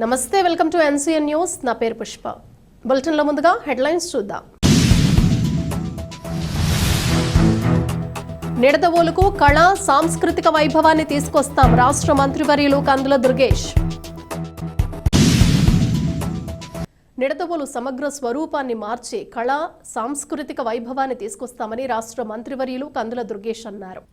నమస్తే welcome to NCN news. నా పేరు పుష్ప. బులెటిన్లో ముందుగా హెడ్లైన్స్ చూద్దాం. నిడదవోలుకు కళ సాంస్కృతిక వైభవాన్ని తీసుకొస్తాం రాష్ట్ర మంత్రివర్యులు కందుల దుర్గేష్. నిడదవోలు సమగ్ర స్వరూపాన్ని మార్చి కళ సాంస్కృతిక వైభవాన్ని తీసుకొస్తామని రాష్ట్ర మంత్రివర్యులు కందుల దుర్గేష్ అన్నారు.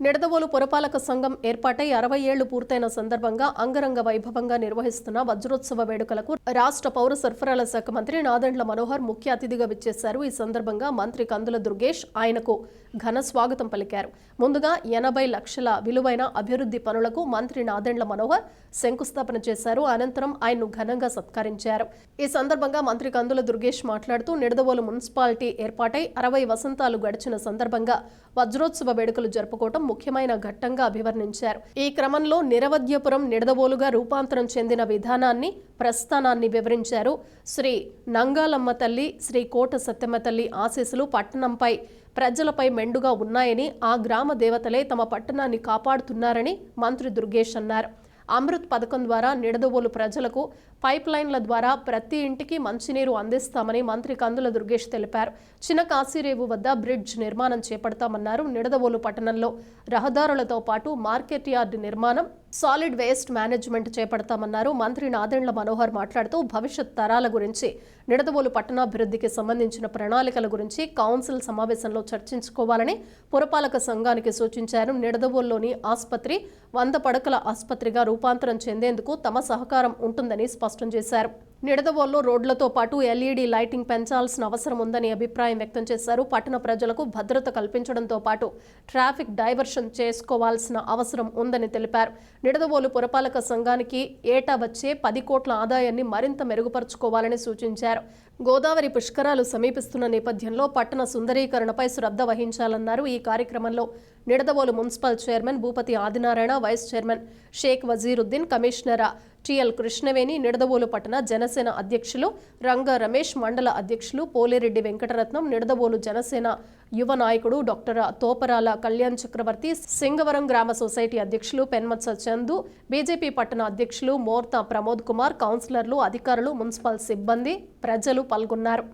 నిడదవోలు పురపాలక సంఘం ఏర్పాటై అరవై ఏళ్ళు పూర్తయిన సందర్భంగా అంగరంగ వైభవంగా నిర్వహిస్తున్న వజ్రోత్సవ వేడుకలకు రాష్ట్ర పౌర సరఫరాల శాఖ మంత్రి నాదెండ్ల మనోహర్ ముఖ్య అతిథిగా విచ్చేశారు. ఈ సందర్భంగా మంత్రి కందుల దుర్గేష్ ఆయనకు ఘన స్వాగతం పలికారు. ముందుగా ఎనభై లక్షల విలువైన అభివృద్ధి పనులకు మంత్రి నాదెండ్ల మనోహర్ శంకుస్థాపన చేశారు. అనంతరం ఆయన్ను ఘనంగా సత్కరించారు. ఈ సందర్భంగా మంత్రి కందుల దుర్గేష్ మాట్లాడుతూ నిడదవోలు మున్సిపాలిటీ ఏర్పాటై అరవై వసంతాలు గడిచిన సందర్భంగా వజ్రోత్సవ వేడుకలు జరుపుకోవడం ముఖ్యమైన ఘట్టంగా అభివర్ణించారు. ఈ క్రమంలో నిరవధ్యపురం నిడదవోలుగా రూపాంతరం చెందిన విధానాన్ని ప్రస్థానాన్ని వివరించారు. శ్రీ నంగాలమ్మ తల్లి శ్రీ కోట సత్యమ్మ తల్లి ఆశీస్సులు పట్టణంపై ప్రజలపై మెండుగా ఉన్నాయని ఆ గ్రామ దేవతలే తమ పట్టణాన్ని కాపాడుతున్నారని మంత్రి దుర్గేష్ అన్నారు. అమృత్ పథకం ద్వారా నిడదవోలు ప్రజలకు పైప్ లైన్ల ద్వారా ప్రతి ఇంటికి మంచినీరు అందిస్తామని మంత్రి కందుల దుర్గేష్ తెలిపారు. చిన్న కాశీరేవు వద్ద బ్రిడ్జ్ నిర్మాణం చేపడతామన్నారు నిడదవోలు పట్టణంలో. రహదారులతో పాటు మార్కెట్ యార్డ్ నిర్మాణం సాలిడ్ వేస్ట్ మేనేజ్మెంట్ చేపడతామన్నారు. మంత్రి నాదెండ్ల మనోహర్ మాట్లాడుతూ భవిష్యత్ తరాల గురించి నిడదవోలు పట్టణాభివృద్ధికి సంబంధించిన ప్రణాళికల గురించి కౌన్సిల్ సమావేశంలో చర్చించుకోవాలని పురపాలక సంఘానికి సూచించారు. నిడదవోలులోని ఆసుపత్రి వంద పడకల ఆసుపత్రిగా రూపాంతరం చెందేందుకు తమ సహకారం ఉంటుందని స్పష్టం చేశారు. నిడదవోల్లో రోడ్లతో పాటు ఎల్ఈడీ లైటింగ్ పెంచాల్సిన అవసరం ఉందని అభిప్రాయం వ్యక్తం చేశారు. పట్టణ ప్రజలకు భద్రత కల్పించడంతో పాటు ట్రాఫిక్ డైవర్షన్ చేసుకోవాల్సిన అవసరం ఉందని తెలిపారు. నిడదవోలు పురపాలక సంఘానికి ఏటా వచ్చే పది కోట్ల ఆదాయాన్ని మరింత మెరుగుపరుచుకోవాలని సూచించారు. గోదావరి పుష్కరాలు సమీపిస్తున్న నేపథ్యంలో పట్టణ సుందరీకరణపై శ్రద్ధ వహించాలన్నారు. ఈ కార్యక్రమంలో Nidadavolu municipal chairman Bhupathi Adinarayana vice chairman Sheikh Vazeeruddin commissioner TL Krishnaveni Nidadavolu పట్టణ జనసేన అధ్యక్షులు రంగ రమేష్ మండల అధ్యక్షులు పోలేరెడ్డి వెంకటరత్నం నిడదవోలు జనసేన యువ నాయకుడు డాక్టర్ తోపరాల కళ్యాణ్ చక్రవర్తి సింగవరం గ్రామ సొసైటీ అధ్యక్షులు పెన్మత్స చందు బీజేపీ పట్టణ అధ్యక్షులు మోర్తా ప్రమోద్ కుమార్ కౌన్సిలర్లు అధికారులు మున్సిపల్ సిబ్బంది ప్రజలు పాల్గొన్నారు.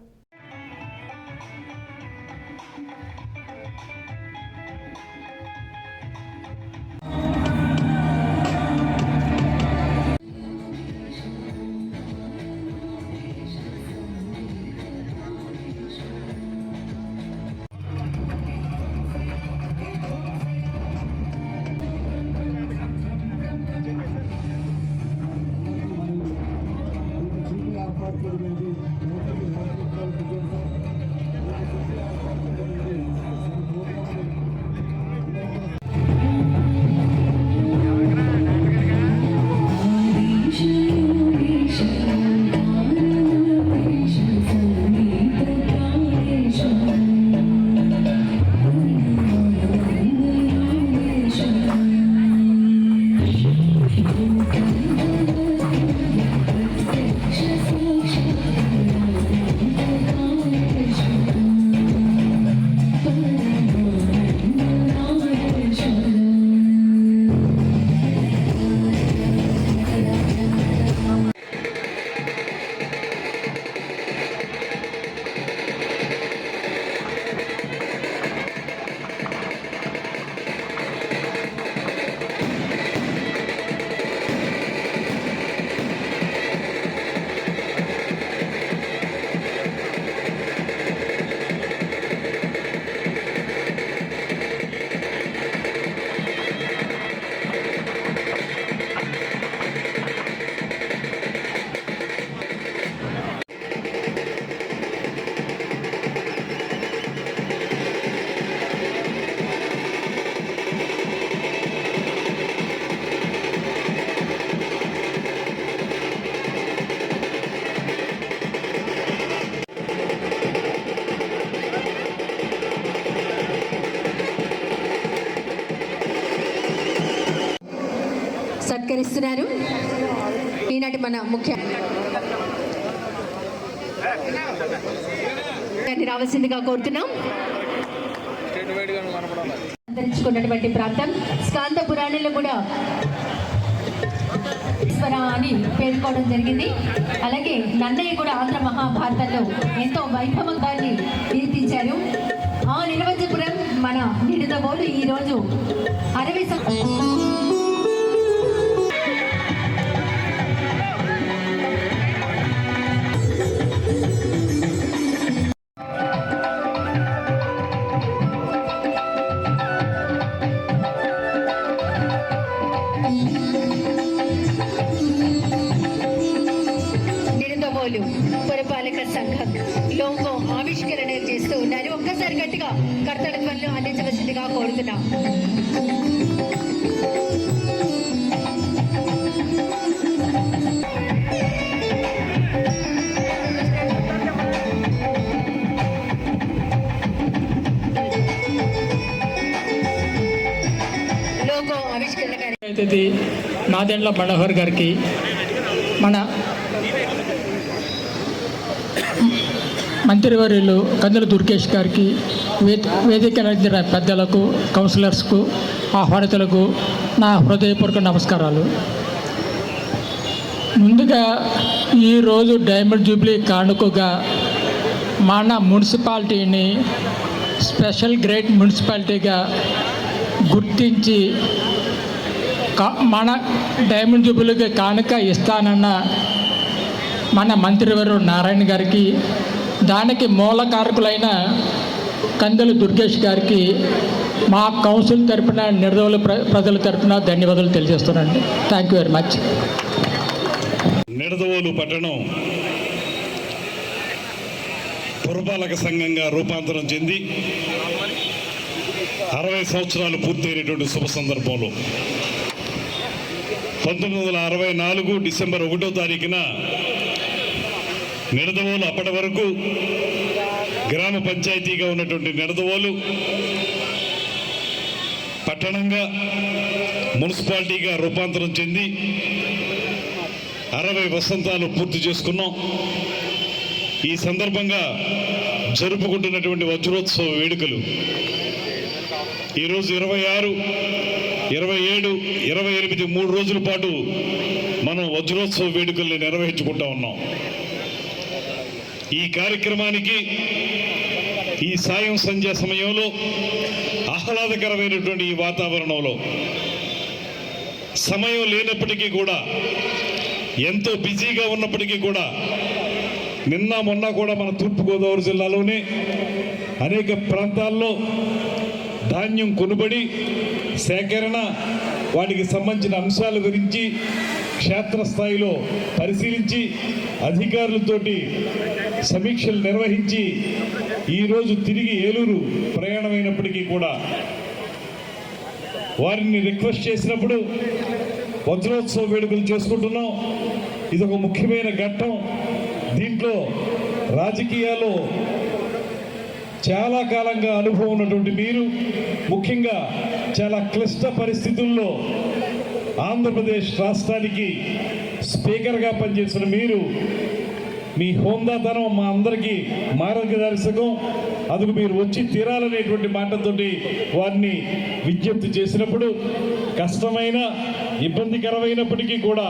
మన ముఖ్య రావాల్సిందిగా కోరుతున్నాం. అంతరించుకున్నటువంటి ప్రాంతం. స్కాంత పురాణంలో కూడా అని పేర్కోవడం జరిగింది. అలాగే నన్నయ్య కూడా ఆంధ్ర మహాభారతంలో ఎంతో వైభవంగా కీర్తించారు ఆ నిర్వజపురం మన నిడదవోలు ఈరోజు అరవై ఆవిష్కరణ చేస్తూ ఉన్నారు ఒక్కసారి గట్టిగా కర్తవ్యాలను అందించవలసిందిగా కోరుతున్నాం. లోగో ఆవిష్కరణ నాదెండ్ల మనోహర్ గారికి మన మంత్రివర్యులు కందుల దుర్గేష్ గారికి వేదిక నడిచిన పెద్దలకు కౌన్సిలర్స్కు ఆహ్వానితులకు నా హృదయపూర్వక నమస్కారాలు. ముందుగా ఈరోజు డైమండ్ జూబ్లీ కానుకగా మన మున్సిపాలిటీని స్పెషల్ గ్రేట్ మున్సిపాలిటీగా గుర్తించి కా- మన డైమండ్ జూబులకి కానుక ఇస్తానన్న మన మంత్రివారు నారాయణ గారికి దానికి మూల కారకులైన కందుల దుర్గేష్ గారికి మా కౌన్సిల్ తరపున నిర్దవుల ప్ర ప్రజల తరపున ధన్యవాదాలు తెలియజేస్తున్నాను thank you very much Nidadavolu పట్టణం పురపాలక సంఘంగా రూపాంతరం చెంది అరవై సంవత్సరాలు పూర్తయినటువంటి శుభ సందర్భంలో పంతొమ్మిది వందల అరవై నాలుగు డిసెంబర్ ఒకటో తారీఖున నిడదవోలు అప్పటి వరకు గ్రామ పంచాయతీగా ఉన్నటువంటి నిడదవోలు పట్టణంగా మున్సిపాలిటీగా రూపాంతరం చెంది అరవై వసంతాలు పూర్తి చేసుకున్నాం. ఈ సందర్భంగా జరుపుకుంటున్నటువంటి వజ్రోత్సవ వేడుకలు. ఈరోజు ఇరవై ఆరు ఇరవై ఏడు ఇరవై ఎనిమిది మూడు రోజుల పాటు మనం వజ్రోత్సవ వేడుకల్ని నిర్వహించుకుంటా ఉన్నాం. ఈ కార్యక్రమానికి ఈ సాయం సంధ్య సమయంలో ఆహ్లాదకరమైనటువంటి ఈ వాతావరణంలో సమయం లేనప్పటికీ కూడా ఎంతో బిజీగా ఉన్నప్పటికీ కూడా నిన్న మొన్న కూడా మన తూర్పుగోదావరి జిల్లాలోనే అనేక ప్రాంతాల్లో ధాన్యం కొనుబడి సేకరణ వాటికి సంబంధించిన అంశాల గురించి క్షేత్రస్థాయిలో పరిశీలించి అధికారులతోటి సమీక్షలు నిర్వహించి ఈరోజు తిరిగి ఏలూరు ప్రయాణమైనప్పటికీ కూడా వారిని రిక్వెస్ట్ చేసినప్పుడు వజ్రోత్సవ వేడుకలు చేసుకుంటున్నాం. ఇది ఒక ముఖ్యమైన ఘట్టం. దీంట్లో రాజకీయాల్లో చాలా కాలంగా అనుభవం ఉన్నటువంటి మీరు ముఖ్యంగా చాలా క్లిష్ట పరిస్థితుల్లో ఆంధ్రప్రదేశ్ రాష్ట్రానికి స్పీకర్గా పనిచేసిన మీరు మీ హోందాతనం మా అందరికీ మార్గదర్శకం అందుకు మీరు వచ్చి తీరాలనేటువంటి మాటతోటి వారిని విజ్ఞప్తి చేసినప్పుడు కష్టమైన ఇబ్బందికరమైనప్పటికీ కూడా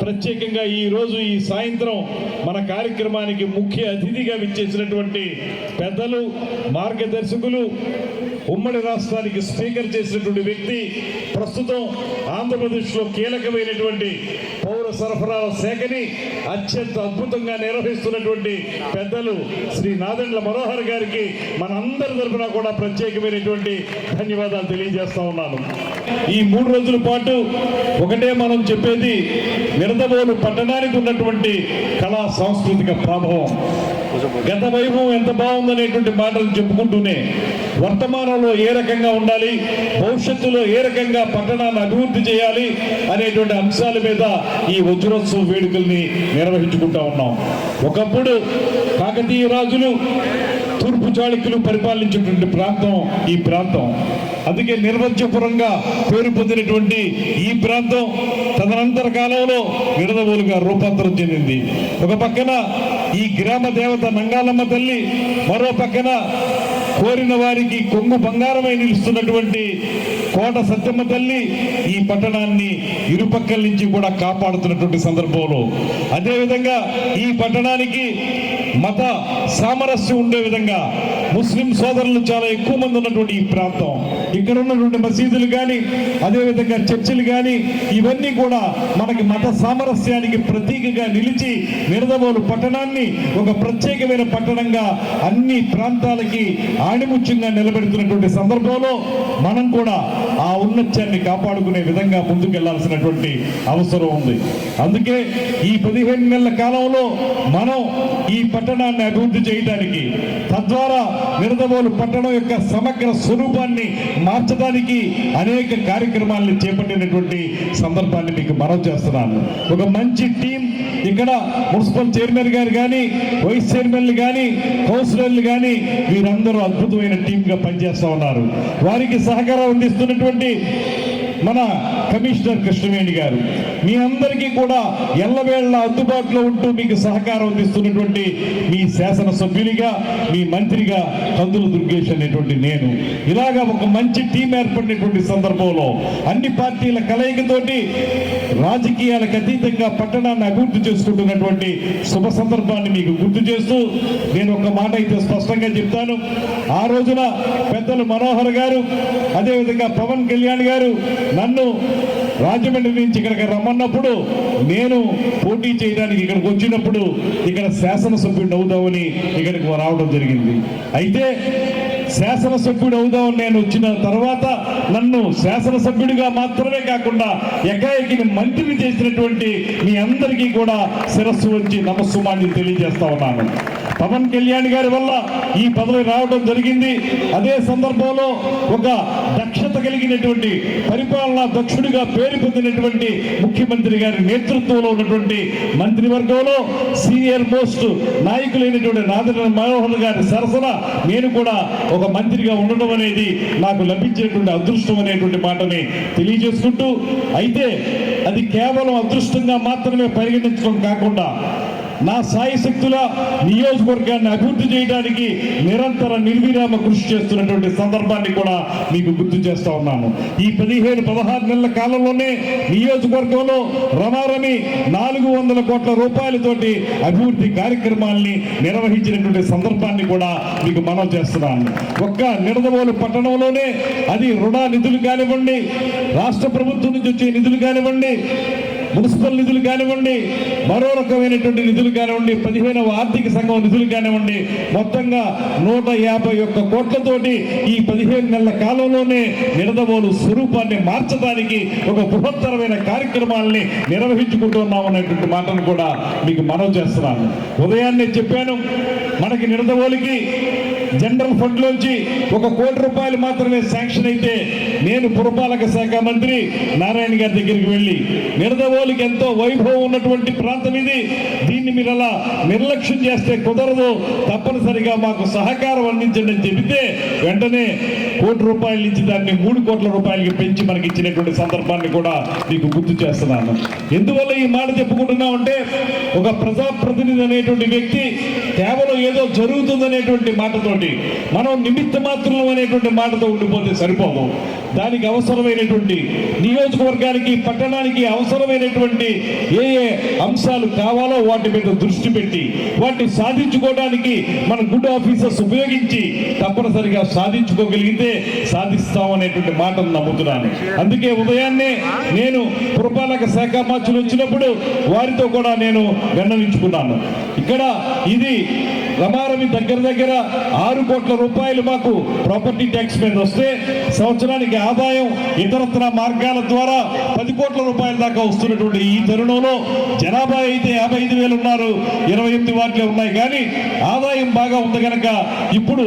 ప్రత్యేకంగా ఈరోజు ఈ సాయంత్రం మన కార్యక్రమానికి ముఖ్య అతిథిగా విచ్చేసినటువంటి పెద్దలు మార్గదర్శకులు ఉమ్మడి రాష్ట్రానికి స్పీకర్ చేసినటువంటి వ్యక్తి ప్రస్తుతం ఆంధ్రప్రదేశ్లో కీలకమైనటువంటి పౌర సరఫరాల శాఖని అత్యంత అద్భుతంగా నిర్వహిస్తున్నటువంటి పెద్దలు శ్రీ నాదెండ్ల మనోహర్ గారికి మనందరి తరఫున కూడా ప్రత్యేకమైనటువంటి ధన్యవాదాలు తెలియజేస్తా ఉన్నాను. ఈ మూడు రోజుల పాటు ఒకటే మనం చెప్పేది నిడదవోలు పట్టణానికి ఉన్నటువంటి కళా సాంస్కృతిక ప్రభావం. గత వైభవం ఎంత బాగుందనేటువంటి మాటలు చెప్పుకుంటూనే వర్తమానంలో ఏ రకంగా ఉండాలి? భవిష్యత్తులో ఏ రకంగా పట్టణాన్ని అభివృద్ధి చేయాలి? అనేటువంటి అంశాల మీద ఈ వజ్రోత్సవ వేడుకల్ని నిర్వహించుకుంటా ఉన్నాం. ఒకప్పుడు కాకతీయ రాజులు తూర్పు చాళుక్యులు పరిపాలించినటువంటి ప్రాంతం ఈ ప్రాంతం. అందుకే నిర్వజ్యపురంగా పేరు పొందినటువంటి ఈ ప్రాంతం తదనంతర కాలంలో నిడదవోలుగా రూపాంతరం చెందింది. ఒక పక్కన ఈ గ్రామ దేవత నంగాలమ్మ తల్లి మరో పక్కన కోరిన వారికి కొంగు బంగారమై నిలుస్తున్నటువంటి కోట సత్యమ్మ తల్లి ఈ పట్టణాన్ని ఇరుపక్కల నుంచి కూడా కాపాడుతున్నటువంటి సందర్భంలో. అదేవిధంగా ఈ పట్టణానికి మత సామరస్యం ఉండే విధంగా ముస్లిం సోదరులు చాలా ఎక్కువ మంది ఉన్నటువంటి ఈ ప్రాంతం. ఇక్కడ ఉన్నటువంటి మసీదులు కానీ అదేవిధంగా చర్చిలు కానీ ఇవన్నీ కూడా మనకి మత సామరస్యానికి ప్రతీకగా నిలిచి నిడదవోలు పట్టణాన్ని ఒక ప్రత్యేకమైన పట్టణంగా అన్ని ప్రాంతాలకి ఆణిముత్యంగా నిలబెడుతున్నటువంటి సందర్భంలో మనం కూడా ఆ ఉన్నత్యాన్ని కాపాడుకునే విధంగా ముందుకెళ్ళాల్సినటువంటి అవసరం ఉంది. అందుకే ఈ పదిహేను నెలల కాలంలో మనం ఈ పట్టణాన్ని అభివృద్ధి చేయడానికి తద్వారా నిడదవోలు పట్టణం యొక్క సమగ్ర స్వరూపాన్ని మార్చడానికి అనేక కార్యక్రమాలను చేపట్టినటువంటి సందర్భాన్ని మీకు మనవి చేస్తున్నాను. ఒక మంచి టీం ఇక్కడ మున్సిపల్ చైర్మన్ గారు కానీ వైస్ చైర్మన్లు కానీ కౌన్సిలర్లు కానీ వీరందరూ అద్భుతమైన టీంగా పనిచేస్తూ ఉన్నారు. వారికి సహకారం అందిస్తున్నటువంటి మన కమిషనర్ కృష్ణవేణి గారు మీ అందరికీ కూడా ఎల్లవేళ అందుబాటులో ఉంటూ మీకు సహకారం అందిస్తున్నటువంటి మీ శాసనసభ్యునిగా మీ మంత్రిగా కందుల దుర్గేష్ అనేటువంటి నేను. ఇలాగా ఒక మంచి టీం ఏర్పడినటువంటి సందర్భంలో అన్ని పార్టీల కలయికతోటి రాజకీయాలకు అతీతంగా పట్టణాన్ని అభివృద్ధి చేసుకుంటున్నటువంటి శుభ సందర్భాన్ని మీకు గుర్తు చేస్తూ నేను ఒక మాట అయితే స్పష్టంగా చెప్తాను. ఆ రోజున పెద్దలు మనోహర్ గారు అదేవిధంగా పవన్ కళ్యాణ్ గారు నన్ను రాజమండ్రి నుంచి ఇక్కడికి రమ్మన్నప్పుడు నేను పోటీ చేయడానికి ఇక్కడికి వచ్చినప్పుడు ఇక్కడ శాసనసభ్యుడు అవుదామని ఇక్కడికి రావడం జరిగింది. అయితే శాసనసభ్యుడు అవుదామని నేను వచ్చిన తర్వాత నన్ను శాసనసభ్యుడిగా మాత్రమే కాకుండా ఎకాయకిని మంత్రిని చేసినటువంటి మీ అందరికీ కూడా శిరస్సు వచ్చి నమస్సుమాన్ని తెలియజేస్తా ఉన్నాను. పవన్ కళ్యాణ్ గారి వల్ల ఈ పదవి రావడం జరిగింది. అదే సందర్భంలో ఒక దక్షత కలిగినటువంటి పరిపాలనా దక్షుడిగా పేరు పొందినటువంటి ముఖ్యమంత్రి గారి నేతృత్వంలో ఉన్నటువంటి మంత్రివర్గంలో సీనియర్ మోస్ట్ నాయకులైనటువంటి నాదన మనోహర్ గారి సరసన నేను కూడా ఒక మంత్రిగా ఉండడం అనేది నాకు లభించినటువంటి అదృష్టం అనేటువంటి మాటని తెలియజేసుకుంటూ అయితే అది కేవలం అదృష్టంగా మాత్రమే పరిగణించడం కాకుండా నా సాయి శక్తుల నియోజకవర్గాన్ని అభివృద్ధి చేయడానికి నిరంతర నిర్విరామ కృషి చేస్తున్నటువంటి సందర్భాన్ని కూడా మీకు గుర్తు చేస్తా ఉన్నాను. ఈ పదిహేను పదహారు నెలల కాలంలోనే నియోజకవర్గంలో రమారమి నాలుగు వందల కోట్ల రూపాయలతోటి అభివృద్ధి కార్యక్రమాల్ని నిర్వహించినటువంటి సందర్భాన్ని కూడా మీకు మనం చేస్తున్నాను. ఒక్క నిడదవోలు పట్టణంలోనే అది రుణ నిధులు కానివ్వండి రాష్ట్ర ప్రభుత్వం నుంచి వచ్చే నిధులు కానివ్వండి మున్సిపల్ నిధులు కానివ్వండి మరో రకమైనటువంటి నిధులు కానివ్వండి పదిహేనవ ఆర్థిక సంఘం నిధులు కానివ్వండి మొత్తంగా నూట యాభై ఒక్క కోట్లతోటి ఈ పదిహేను నెలల కాలంలోనే నిడదవోలు స్వరూపాన్ని మార్చడానికి ఒక బృహత్తరమైన కార్యక్రమాల్ని నిర్వహించుకుంటూ అనేటువంటి మాటను కూడా మీకు మనవి చేస్తున్నాను. ఉదయాన్నే చెప్పాను మనకి నిడదవోలికి జనరల్ ఫండ్ లోంచి ఒక కోటి రూపాయలు మాత్రమే శాంక్షన్ అయితే నేను పురపాలక శాఖ మంత్రి నారాయణ గారి దగ్గరికి వెళ్ళి నిడదవోలికి ఎంతో వైభవం ఉన్నటువంటి ప్రాంతం ఇది. దీన్ని మీరు అలా నిర్లక్ష్యం చేస్తే కుదరదు. తప్పనిసరిగా మాకు సహకారం అందించండి అని చెబితే వెంటనే కోటి రూపాయల నుంచి దాన్ని మూడు కోట్ల రూపాయలకి పెంచి మనకి ఇచ్చినటువంటి సందర్భాన్ని కూడా మీకు గుర్తు చేస్తున్నాను. ఎందువల్ల ఈ మాట చెప్పుకుంటున్నామంటే ఒక ప్రజాప్రతినిధి అనేటువంటి వ్యక్తి కేవలం ఏదో జరుగుతుందనేటువంటి మాటతోటి మనం నిమిత్త మాత్రం అనేటువంటి మాటతో ఉండిపోతే సరిపోదు. దానికి అవసరమైనటువంటి నియోజకవర్గానికి పట్టణానికి అవసరమైనటువంటి ఏ ఏ అంశాలు కావాలో వాటి మీద దృష్టి పెట్టి వాటిని సాధించుకోవడానికి మన గుడ్ ఆఫీసర్స్ ఉపయోగించి తప్పనిసరిగా సాధించుకోగలిగితే సాధిస్తామనేటువంటి మాటను నమ్ముతున్నాను. అందుకే ఉదయాన్నే నేను పురపాలక శాఖ మార్చులు వచ్చినప్పుడు వారితో కూడా నేను గన్నవించుకున్నాను ఇక్కడ ఇది రమారమి దగ్గర దగ్గర ఆరు కోట్ల రూపాయలు మాకు ప్రాపర్టీ ట్యాక్స్ మీద వస్తే సంవత్సరానికి ఆదాయం ఇతరత్ర మార్గాల ద్వారా పది కోట్ల రూపాయల దాకా వస్తున్నటువంటి ఈ తరుణంలో జనాభా అయితే యాభై ఐదు వేలు ఉన్నారు ఇరవై ఎనిమిది వార్డులే ఉన్నాయి. కానీ ఆదాయం బాగా ఉంది కనుక ఇప్పుడు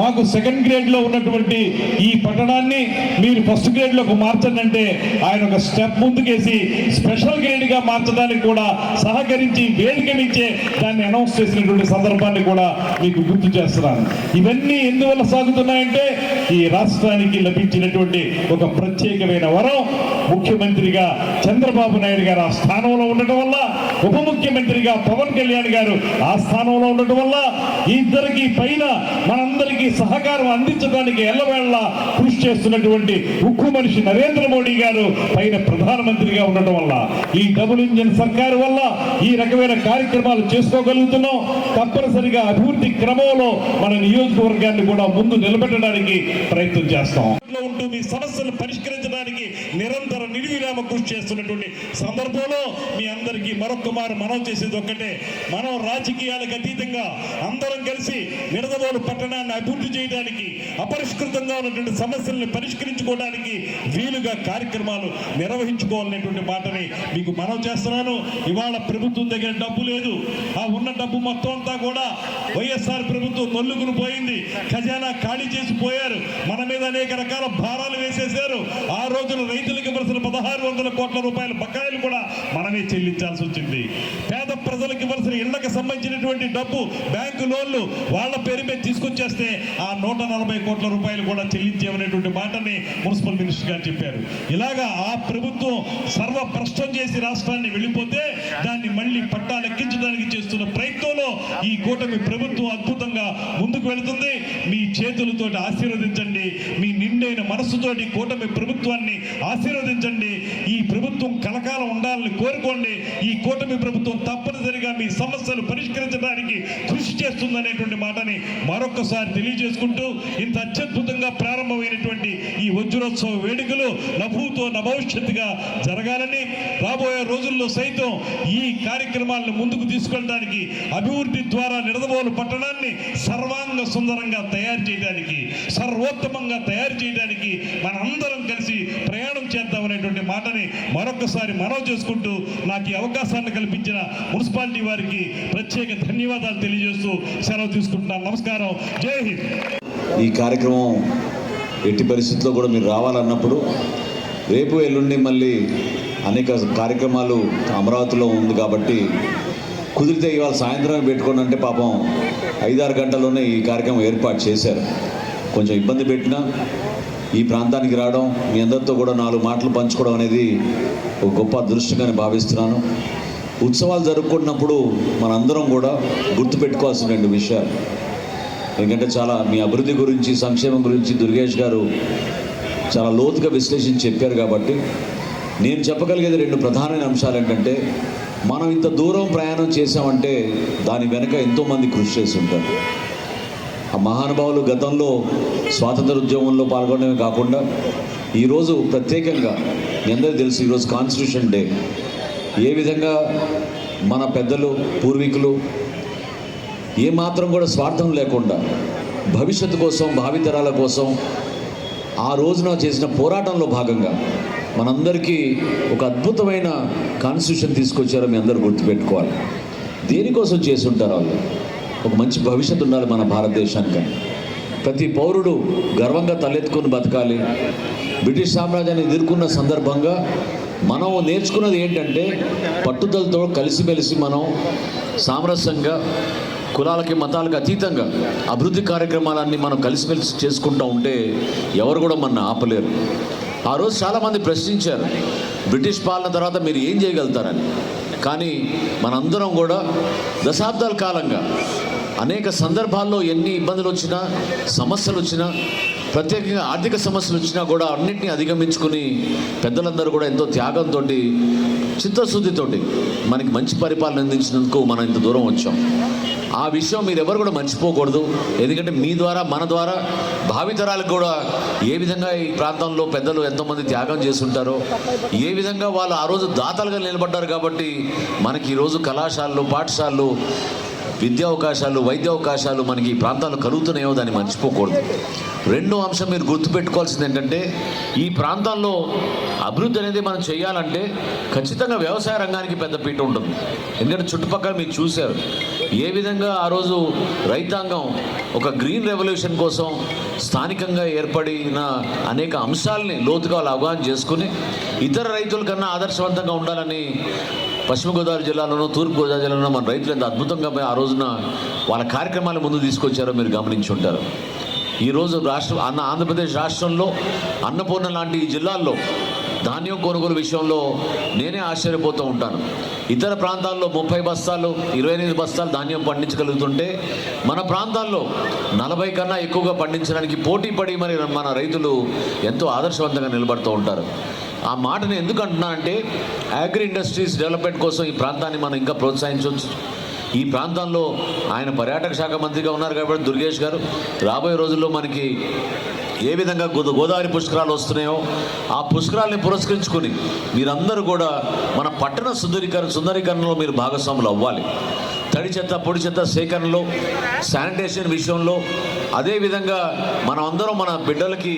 మాకు సెకండ్ గ్రేడ్లో ఉన్నటువంటి ఈ పట్టణాన్ని మీరు ఫస్ట్ గ్రేడ్లోకి మార్చండి అంటే ఆయన ఒక స్టెప్ ముందుకేసి స్పెషల్ గ్రేడ్గా మార్చడానికి కూడా సహకరించి వేదికనిచ్చే దాన్ని అనౌన్స్ చేసినటువంటి సందర్భాన్ని కూడా మీకు గుర్తు చేస్తున్నాను. ఇవన్నీ ఎందువల్ల సాగుతున్నాయంటే ఈ రాష్ట్రానికి లభించినటువంటి ఒక ప్రత్యేకమైన వరం ముఖ్యమంత్రిగా చంద్రబాబు నాయుడు గారు ఆ స్థానంలో ఉండటం వల్ల ఉప ముఖ్యమంత్రిగా పవన్ కళ్యాణ్ గారు ఆ స్థానంలో ఉండటం వల్ల ఇద్దరికి పైన మనందరికీ సహకారం అందించడానికి ఎల్లవేళ కృషి చేస్తున్నటువంటి ఉక్కు మనిషి నరేంద్ర మోడీ గారు పైన ప్రధానమంత్రిగా ఉండటం వల్ల ఈ డబుల్ ఇంజన్ సర్కారు వల్ల ఈ రకమైన కార్యక్రమాలు చేసుకోగలుగుతున్నాం. తప్పనిసరిగా అభివృద్ధి క్రమంలో మన నియోజకవర్గాన్ని కూడా ముందు నిలబెట్టడానికి ప్రయత్నం చేస్తాం. ఉంటూ మీ సమస్యలు పరిష్కరించడానికి నిరంతర నిర్విరామ కృషి చేస్తున్నటువంటి సందర్భంలో మీ అందరికీ మరొక మారు మనం చేసేది ఒక్కటే. మనం రాజకీయాలకు అతీతంగా అందరం కలిసి నిడదవోలు పట్టణాన్ని అభివృద్ధి చేయడానికి అపరిష్కృతంగా ఉన్నటువంటి సమస్యలను పరిష్కరించుకోవడానికి వీలుగా కార్యక్రమాలు నిర్వహించుకోవాలనేటువంటి మాటని మీకు మనం చేస్తున్నాను. ఇవాళ ప్రభుత్వం దగ్గర డబ్బు లేదు. ఆ ఉన్న డబ్బు మొత్తం అంతా కూడా వైఎస్ఆర్ ప్రభుత్వం నొల్లుకుని పోయింది. ఖజానా ఖాళీ చేసి పోయారు. మన మీద అనేక రకాల భారాలు వేసేశారు. ఆ రోజున రైతులకు ఇవ్వాల్సిన పదహారు వందల కోట్ల రూపాయల బకాయిలు కూడా మనమే చెల్లించాల్సి వచ్చింది. పేద ప్రజలకు ఇవ్వాల్సిన ఇళ్ళకు సంబంధించినటువంటి డబ్బు బ్యాంకు లోన్లు వాళ్ళ పేరు మీద తీసుకొచ్చేస్తే ఆ నూట నలభై కోట్ల రూపాయలు కూడా చెల్లించేమనేటువంటి మాటని మున్సిపల్ మినిస్టర్ గారు చెప్పారు. ఇలాగా ఆ ప్రభుత్వం సర్వభ్రష్టం చేసి రాష్ట్రాన్ని వెళ్ళిపోతే దాన్ని మళ్ళీ పట్టాలెక్కించడానికి చేస్తున్న ప్రయత్నంలో ఈ కూటమి ప్రభుత్వం అద్భుతంగా ముందుకు వెళుతుంది. మీ చేతులతోటి ఆశీర్వదించండి. మీ నిండైన మనస్సుతోటి కూటమి ప్రభుత్వాన్ని ఆశీర్వదించండి. ఈ ప్రభుత్వం కలకాలం ఉండాలని కోరుకోండి. ఈ కూటమి ప్రభుత్వం తప్పనిసరిగా మీ సమస్యలు పరిష్కరించడానికి కృషి చేస్తుందనేటువంటి మాటని మరొకసారి తెలియజేసుకుంటూ ఇంత అత్యద్భుతంగా ప్రారంభమైనటువంటి ఈ వజ్రోత్సవ వేడుకలు నభూతో నభవిష్యత్తుగా జరగాలని రాబోయే రోజుల్లో సైతం ఈ కార్యక్రమాలను ముందుకు తీసుకెళ్ళడానికి అభివృద్ధి ద్వారా నిడదవోలు పట్టణాన్ని సర్వాంగ సుందరంగా తయారు చేయడానికి సర్వ సర్వోత్తమంగా తయారు చేయడానికి మనందరం కలిసి ప్రయాణం చేద్దామనేటువంటి మాటని మరొకసారి మనవి చేసుకుంటూ నాకు ఈ అవకాశాన్ని కల్పించిన మున్సిపాలిటీ వారికి ప్రత్యేక ధన్యవాదాలు తెలియజేస్తూ సెలవు తీసుకుంటున్నాను. నమస్కారం. జై హింద్. ఈ కార్యక్రమం ఎట్టి పరిస్థితుల్లో కూడా మీరు రావాలన్నప్పుడు రేపు ఎల్లుండి మళ్ళీ అనేక కార్యక్రమాలు అమరావతిలో ఉంది కాబట్టి కుదిరితే ఇవాళ సాయంత్రం పెట్టుకోండి అంటే పాపం ఐదారు గంటల్లోనే ఈ కార్యక్రమం ఏర్పాటు చేశారు. కొంచెం ఇబ్బంది పెట్టినా ఈ ప్రాంతానికి రావడం మీ అందరితో కూడా నాలుగు మాటలు పంచుకోవడం అనేది ఒక గొప్ప అదృష్టంగానే భావిస్తున్నాను. ఉత్సవాలు జరుపుకుంటున్నప్పుడు మనందరం కూడా గుర్తుపెట్టుకోవాల్సిన రెండు విషయాలు. ఎందుకంటే చాలా మీ అభివృద్ధి గురించి సంక్షేమం గురించి దుర్గేష్ గారు చాలా లోతుగా విశ్లేషించి చెప్పారు కాబట్టి నేను చెప్పగలిగేది రెండు ప్రధానమైన అంశాలు ఏంటంటే మనం ఇంత దూరం ప్రయాణం చేసామంటే దాని వెనక ఎంతోమంది కృషి చేసి ఉంటారు. ఆ మహానుభావులు గతంలో స్వాతంత్ర ఉద్యమంలో పాల్గొనడమే కాకుండా ఈరోజు ప్రత్యేకంగా మీ అందరికీ తెలుసు ఈరోజు కాన్స్టిట్యూషన్ డే. ఏ విధంగా మన పెద్దలు పూర్వీకులు ఏమాత్రం కూడా స్వార్థం లేకుండా భవిష్యత్తు కోసం భావితరాల కోసం ఆ రోజున చేసిన పోరాటంలో భాగంగా మనందరికీ ఒక అద్భుతమైన కాన్స్టిట్యూషన్ తీసుకొచ్చారో మీ అందరూ గుర్తుపెట్టుకోవాలి. దేనికోసం చేసి ఉంటారు వాళ్ళు? ఒక మంచి భవిష్యత్తు ఉండాలి మన భారతదేశానికి. ప్రతి పౌరుడు గర్వంగా తలెత్తుకుని బతకాలి. బ్రిటిష్ సామ్రాజ్యాన్ని ఎదుర్కొన్న సందర్భంగా మనం నేర్చుకున్నది ఏంటంటే పట్టుదలతో కలిసిమెలిసి మనం సామరస్యంగా కులాలకి మతాలకు అతీతంగా అభివృద్ధి కార్యక్రమాలన్నీ మనం కలిసిమెలిసి చేసుకుంటూ ఉంటే ఎవరు కూడా మన ఆపలేరు. ఆ రోజు చాలామంది ప్రశ్నించారు బ్రిటిష్ పాలన తర్వాత మీరు ఏం చేయగలుగుతారని? కానీ మనందరం కూడా దశాబ్దాల కాలంగా అనేక సందర్భాల్లో ఎన్ని ఇబ్బందులు వచ్చినా సమస్యలు వచ్చినా ప్రత్యేకంగా ఆర్థిక సమస్యలు వచ్చినా కూడా అన్నింటినీ అధిగమించుకుని పెద్దలందరూ కూడా ఎంతో త్యాగంతో చిత్తశుద్ధితోటి మనకి మంచి పరిపాలన అందించినందుకు మనం ఇంత దూరం వచ్చాం. ఆ విషయం మీరు ఎవరు కూడా మర్చిపోకూడదు. ఎందుకంటే మీ ద్వారా మన ద్వారా భావితరాలకు కూడా ఏ విధంగా ఈ ప్రాంతంలో పెద్దలు ఎంతోమంది త్యాగం చేస్తుంటారో ఏ విధంగా వాళ్ళు ఆ రోజు దాతలుగా నిలబడ్డారు కాబట్టి మనకి ఈరోజు కళాశాలలు పాఠశాలలు విద్యా అవకాశాలు వైద్య అవకాశాలు మనకి ఈ ప్రాంతాల్లో కలుగుతున్నాయో దాన్ని మర్చిపోకూడదు. రెండో అంశం మీరు గుర్తుపెట్టుకోవాల్సింది ఏంటంటే ఈ ప్రాంతాల్లో అభివృద్ధి అనేది మనం చేయాలంటే ఖచ్చితంగా వ్యవసాయ రంగానికి పెద్ద పీట ఉంటుంది. ఎందుకంటే చుట్టుపక్కల మీరు చూశారు ఏ విధంగా ఆ రోజు రైతాంగం ఒక గ్రీన్ రెవల్యూషన్ కోసం స్థానికంగా ఏర్పడిన అనేక అంశాలని లోతుగా వాళ్ళు అవగాహన చేసుకుని ఇతర రైతుల కన్నా ఆదర్శవంతంగా ఉండాలని పశ్చిమ గోదావరి జిల్లాలోనూ తూర్పు గోదావరి జిల్లాలో మన రైతులు ఎంత అద్భుతంగా ఆ రోజున వాళ్ళ కార్యక్రమాలు ముందు తీసుకొచ్చారో మీరు గమనించి ఉంటారు. ఈరోజు రాష్ట్ర అన్న ఆంధ్రప్రదేశ్ రాష్ట్రంలో అన్నపూర్ణ లాంటి ఈ జిల్లాల్లో ధాన్యం కొనుగోలు విషయంలో నేనే ఆశ్చర్యపోతూ ఉంటాను. ఇతర ప్రాంతాల్లో ముప్పై బస్తాలు ఇరవై ఎనిమిది బస్తాలు ధాన్యం పండించగలుగుతుంటే మన ప్రాంతాల్లో నలభై కన్నా ఎక్కువగా పండించడానికి పోటీ పడి మరి మన రైతులు ఎంతో ఆదర్శవంతంగా నిలబడుతూ ఉంటారు. ఆ మాటను ఎందుకు అంటున్నానంటే అగ్రి ఇండస్ట్రీస్ డెవలప్మెంట్ కోసం ఈ ప్రాంతాన్ని మనం ఇంకా ప్రోత్సహించవచ్చు. ఈ ప్రాంతంలో ఆయన పర్యాటక శాఖ మంత్రిగా ఉన్నారు కాబట్టి దుర్గేష్ గారు రాబోయే రోజుల్లో మనకి ఏ విధంగా గోద గోదావరి పుష్కరాలు వస్తున్నాయో ఆ పుష్కరాల్ని పురస్కరించుకొని మీరందరూ కూడా మన పట్టణ సుందరీకరణ సుందరీకరణలో మీరు భాగస్వాములు అవ్వాలి. తడి చెత్త పొడి చెత్త సేకరణలో శానిటేషన్ విషయంలో అదేవిధంగా మనం అందరం మన బిడ్డలకి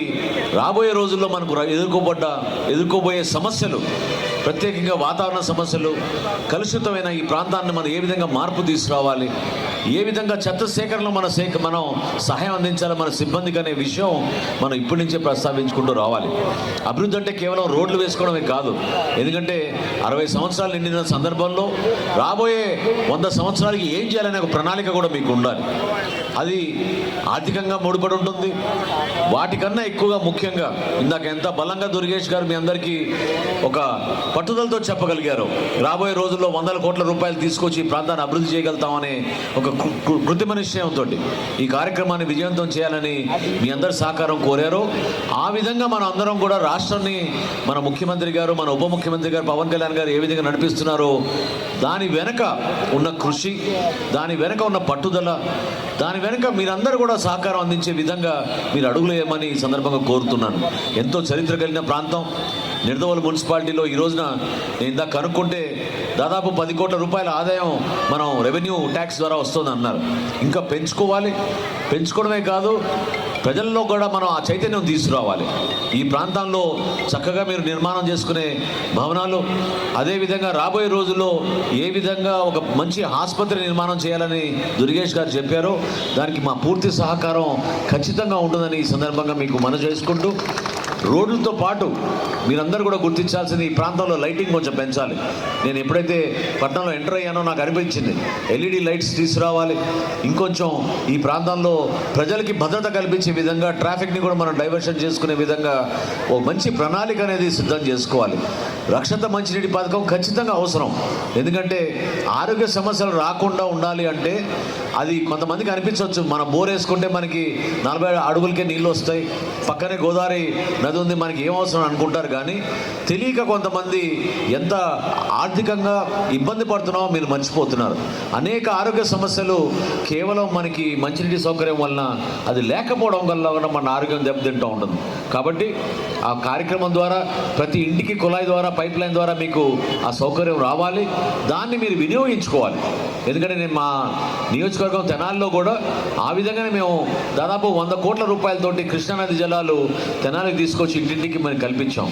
రాబోయే రోజుల్లో మనకు ఎదుర్కోబడ్డ ఎదుర్కోబోయే సమస్యలు ప్రత్యేకంగా వాతావరణ సమస్యలు కలుషితమైన ఈ ప్రాంతాన్ని మనం ఏ విధంగా మార్పు తీసుకురావాలి? ఏ విధంగా చెత్త సేకరణలో మన సేక మనం సహాయం అందించాలి మన సిబ్బందికి అనే విషయం మనం ఇప్పటి నుంచే ప్రస్తావించుకుంటూ రావాలి. అభివృద్ధి అంటే కేవలం రోడ్లు వేసుకోవడమే కాదు. ఎందుకంటే అరవై సంవత్సరాలు నిండిన సందర్భంలో రాబోయే వంద సంవత్సరాలకి ఏం చేయాలనే ఒక ప్రణాళిక కూడా మీకు ఉండాలి. అది ఆర్థికంగా ముడిపడి ఉంటుంది. వాటికన్నా ఎక్కువగా ముఖ్యంగా ఇందాక ఎంత బలంగా దుర్గేష్ గారు మీ అందరికీ ఒక పట్టుదలతో చెప్పగలిగారు. రాబోయే రోజుల్లో వందల కోట్ల రూపాయలు తీసుకొచ్చి ఈ ప్రాంతాన్ని అభివృద్ధి చేయగలుగుతామనే ఒక కృత్రిమ నిశ్చయంతో ఈ కార్యక్రమాన్ని విజయవంతం చేయాలని మీ అందరి సహకారం కోరారు. ఆ విధంగా మనం అందరం కూడా రాష్ట్రాన్ని మన ముఖ్యమంత్రి గారు మన ఉప ముఖ్యమంత్రి గారు పవన్ కళ్యాణ్ గారు ఏ విధంగా నడిపిస్తున్నారో దాని వెనక ఉన్న కృషి దాని వెనక ఉన్న పట్టుదల దాని వెనుక మీరందరూ కూడా సహకారం అందించే విధంగా మీరు అడుగులు వేయమని ఈ సందర్భంగా కోరుతున్నాను. ఎంతో చరిత్ర కలిగిన ప్రాంతం. నిర్దవల్ మున్సిపాలిటీలో ఈ రోజున నేను ఇందాక కనుక్కుంటే దాదాపు పది కోట్ల రూపాయల ఆదాయం మనం రెవెన్యూ ట్యాక్స్ ద్వారా వస్తుంది అన్నారు. ఇంకా పెంచుకోవాలి. పెంచుకోవడమే కాదు ప్రజల్లో కూడా మనం ఆ చైతన్యం తీసుకురావాలి. ఈ ప్రాంతంలో చక్కగా మీరు నిర్మాణం చేసుకునే భవనాలు అదేవిధంగా రాబోయే రోజుల్లో ఏ విధంగా ఒక మంచి ఆసుపత్రి నిర్మాణం చేయాలని దుర్గేష్ గారు చెప్పారో. దానికి మా పూర్తి సహకారం ఖచ్చితంగా ఉంటుందని ఈ సందర్భంగా మీకు మనం చేసుకుంటూ రోడ్లతో పాటు మీరందరూ కూడా గుర్తించాల్సింది ఈ ప్రాంతంలో లైటింగ్ కొంచెం పెంచాలి. నేను ఎప్పుడైతే పట్టణంలో ఎంటర్ అయ్యానో నాకు అనిపించింది. ఎల్ఈడి లైట్స్ తీసుకురావాలి. ఇంకొంచెం ఈ ప్రాంతంలో ప్రజలకి భద్రత కల్పించే విధంగా ట్రాఫిక్ని కూడా మనం డైవర్షన్ చేసుకునే విధంగా ఓ మంచి ప్రణాళిక అనేది సిద్ధం చేసుకోవాలి. రక్షత మంచినీటి పథకం ఖచ్చితంగా అవసరం. ఎందుకంటే ఆరోగ్య సమస్యలు రాకుండా ఉండాలి అంటే అది కొంతమందికి అనిపించవచ్చు. మనం బోర్ వేసుకుంటే మనకి నలభై అడుగులకే నీళ్ళు వస్తాయి. పక్కనే గోదావరి నది ఉంది మనకి ఏం అవసరం అనుకుంటారు కానీ తెలియక కొంతమంది ఎంత ఆర్థికంగా ఇబ్బంది పడుతున్నామో మీరు మర్చిపోతున్నారు. అనేక ఆరోగ్య సమస్యలు కేవలం మనకి మంచినీటి సౌకర్యం వలన అది లేకపోవడం వల్ల కూడా మన ఆరోగ్యం దెబ్బతింటూ ఉంటుంది. కాబట్టి ఆ కార్యక్రమం ద్వారా ప్రతి ఇంటికి కుళాయి ద్వారా పైప్ లైన్ ద్వారా మీకు ఆ సౌకర్యం రావాలి. దాన్ని మీరు వినియోగించుకోవాలి. ఎందుకంటే నేను మా నియోజకవర్గం తెనాలిలో కూడా ఆ విధంగానే మేము దాదాపు వంద కోట్ల రూపాయలతోటి కృష్ణానది జలాలు తెనాలికి తీసుకొచ్చి ఇంటింటికి మనం కల్పించాం.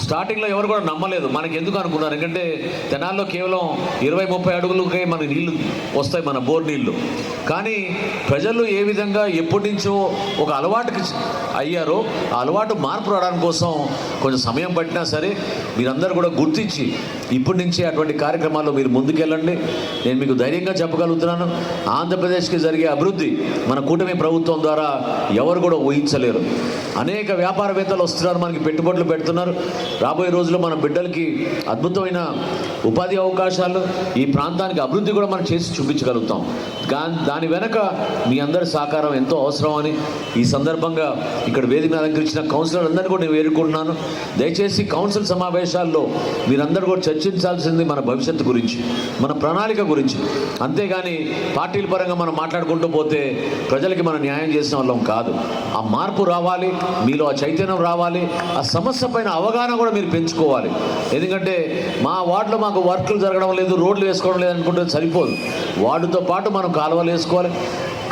స్టార్టింగ్లో ఎవరు కూడా నమ్మలేదు. మనకి ఎందుకు అనుకున్నారు? ఎందుకంటే తెనాల్లో కేవలం ఇరవై ముప్పై అడుగులకే మనకి నీళ్ళు వస్తాయి మన బోర్ నీళ్ళు కానీ ప్రజలు ఏ విధంగా ఎప్పటి నుంచో ఒక అలవాటుకి అయ్యారో ఆ అలవాటు మార్పు రావడానికి కోసం కొంచెం సమయం పట్టినా సరే మీరందరూ కూడా గుర్తించి ఇప్పటి నుంచే అటువంటి కార్యక్రమాల్లో మీరు ముందుకెళ్ళండి. నేను మీకు ధైర్యంగా చెప్పగలుగుతున్నాను. ఆంధ్రప్రదేశ్కి జరిగే అభివృద్ధి మన కూటమి ప్రభుత్వం ద్వారా ఎవరు కూడా ఊహించలేరు. అనేక వ్యాపారవేత్తలు వస్తున్నారు మనకి పెట్టుబడులు పెడుతున్నారు. రాబోయే రోజుల్లో మన బిడ్డలకి అద్భుతమైన ఉపాధి అవకాశాలు ఈ ప్రాంతానికి అభివృద్ధి కూడా మనం చేసి చూపించగలుగుతాం. దాని దాని వెనక మీ అందరి సహకారం ఎంతో అవసరం అని ఈ సందర్భంగా ఇక్కడ వేదిక అలంకరించిన కౌన్సిలర్ అందరినీ కూడా నేను వేడుకుంటున్నాను. దయచేసి కౌన్సిల్ సమావేశాల్లో మీరందరూ కూడా చర్చించాల్సింది మన భవిష్యత్తు గురించి మన ప్రణాళిక గురించి. అంతేగాని పార్టీల పరంగా మనం మాట్లాడుకుంటూ పోతే ప్రజలకి మనం న్యాయం చేసిన వాళ్ళం కాదు. ఆ మార్పు రావాలి మీలో ఆ చైతన్యం రావాలి ఆ సమస్య పైన అవగాహన కూడా మీరు పెంచుకోవాలి. ఎందుకంటే మా వార్డులో మాకు వర్క్లు జరగడం లేదు రోడ్లు వేసుకోవడం లేదు అనుకుంటే సరిపోదు. వార్డుతో పాటు మనం కాలువలు వేసుకోవాలి.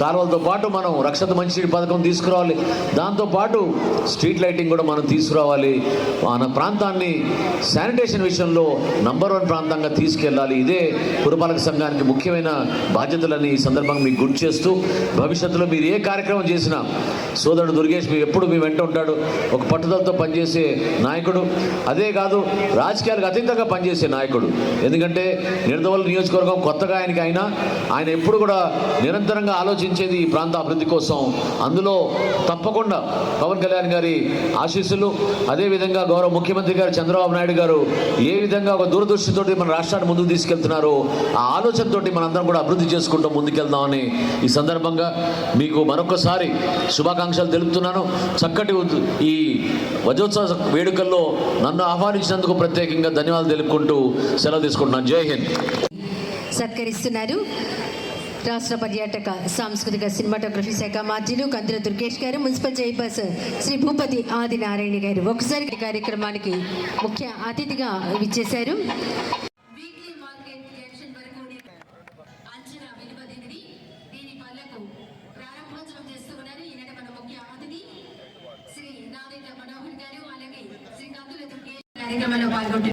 కాలువలతో పాటు మనం రక్షత మంచినీటి పథకం తీసుకురావాలి. దాంతోపాటు స్ట్రీట్ లైటింగ్ కూడా మనం తీసుకురావాలి. మన ప్రాంతాన్ని శానిటేషన్ విషయంలో నంబర్ వన్ ప్రాంతంగా తీసుకెళ్ళాలి. ఇదే పురపాలక సంఘానికి ముఖ్యమైన బాధ్యతలని ఈ సందర్భంగా మీకు గుర్తు చేస్తూ భవిష్యత్తులో మీరు ఏ కార్యక్రమం చేసినా సోదరుడు దుర్గేష్ మీ ఎప్పుడు మీ వెంట ఉంటాడు. ఒక పట్టుదలతో పనిచేసే నాయకుడు. అదే కాదు రాజకీయాలకు అతీతంగా పనిచేసే నాయకుడు. ఎందుకంటే నిడదవోలు నియోజకవర్గం కొత్తగా ఆయనకి అయినా ఆయన ఎప్పుడు కూడా నిరంతరంగా ఆశించేది ఈ ప్రాంత అభివృద్ధి కోసం. అందులో తప్పకుండా పవన్ కళ్యాణ్ గారి ఆశీస్సులు అదేవిధంగా గౌరవ ముఖ్యమంత్రి గారు చంద్రబాబు నాయుడు గారు ఏ విధంగా ఒక దూరదృష్టితోటి మన రాష్ట్రాన్ని ముందుకు తీసుకెళ్తున్నారో ఆ ఆలోచనతోటి మనందరం కూడా అభివృద్ధి చేసుకుంటూ ముందుకెళ్దామని ఈ సందర్భంగా మీకు మరొకసారి శుభాకాంక్షలు తెలుపుతున్నాను. చక్కటి ఈ వజోత్సవ వేడుకల్లో నన్ను ఆహ్వానించినందుకు ప్రత్యేకంగా ధన్యవాదాలు తెలుపుకుంటూ సెలవు తీసుకుంటున్నాను. జై హింద్. సత్కరిస్తున్నారు. రాష్ట్ర పర్యాటక సాంస్కృతిక సినిమాటోగ్రఫీ శాఖ మాజీలు కందుల దుర్గేష్ గారు మున్సిపల్ చైర్పర్సన్ శ్రీ భూపతి ఆదినారాయణ గారు ఒకసారి కార్యక్రమానికి ముఖ్య అతిథిగా విచ్చేశారు. కార్యక్రమంలో పాల్గొంటున్నారు.